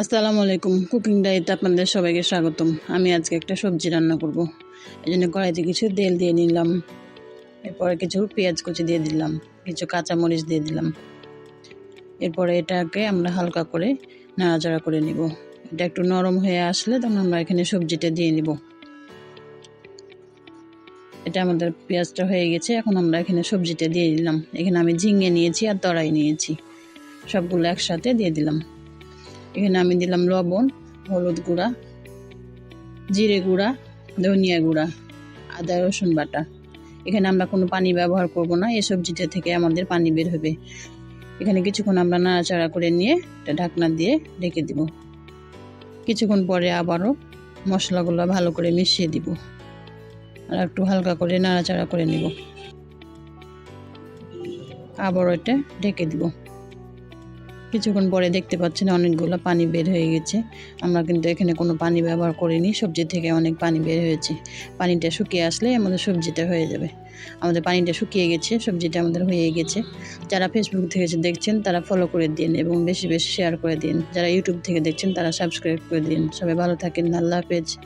আসসালামু আলাইকুম। কুকিং ডায়েতে আপনাদের সবাইকে স্বাগতম। আমি আজকে একটা সবজি রান্না করব। এই জন্য কড়াইতে কিছু তেল দিয়ে নিলাম। এরপরে কিছু পেঁয়াজ কুচি দিয়ে দিলাম। কিছু কাঁচা মরিচ দিয়ে দিলাম। এরপরে এটাকে আমরা হালকা করে নাড়াচাড়া করে নিব। এটা একটু নরম হয়ে আসলে তখন আমরা এখানে সবজিটা দিয়ে নিব। এটা আমাদের পেঁয়াজটা হয়ে গেছে। এখন আমরা এখানে সবজিটা দিয়ে দিলাম। এখানে আমি ঝিঙে নিয়েছি আর তরাই নিয়েছি। সবগুলো একসাথে দিয়ে দিলাম। এখানে আমি দিলাম লবণ, হলুদ গুঁড়া, জিরে গুঁড়া, ধনিয়া গুঁড়া, আদা, রসুন বাটা। এখানে আমরা কোনো পানি ব্যবহার করব না, এই সবজিটা থেকে আমাদের পানি বের হবে। এখানে কিছুক্ষণ আমরা নাড়াচাড়া করে নিয়ে এটা ঢাকনা দিয়ে ঢেকে দিব। কিছুক্ষণ পরে আবারও মশলাগুলো ভালো করে মিশিয়ে দিব। আর একটু হালকা করে নাড়াচাড়া করে নিব। আবারও এটা ঢেকে দিব। কিছুক্ষণ পরে দেখতে পাচ্ছেন অনেকগুলো পানি বের হয়ে গেছে। আমরা কিন্তু এখানে কোনো পানি ব্যবহার করিনি, সবজি থেকে অনেক পানি বের হয়েছে। পানিটা শুকিয়ে আসলে আমাদের সবজিটা হয়ে যাবে। আমাদের পানিটা শুকিয়ে গেছে, সবজিটা আমাদের হয়ে গেছে। যারা ফেসবুক থেকে দেখছেন, তারা ফলো করে দিন এবং বেশি বেশি শেয়ার করে দিন। যারা ইউটিউব থেকে দেখছেন, তারা সাবস্ক্রাইব করে দিন। সবাই ভালো থাকেন, আল্লাহ হাফেজ।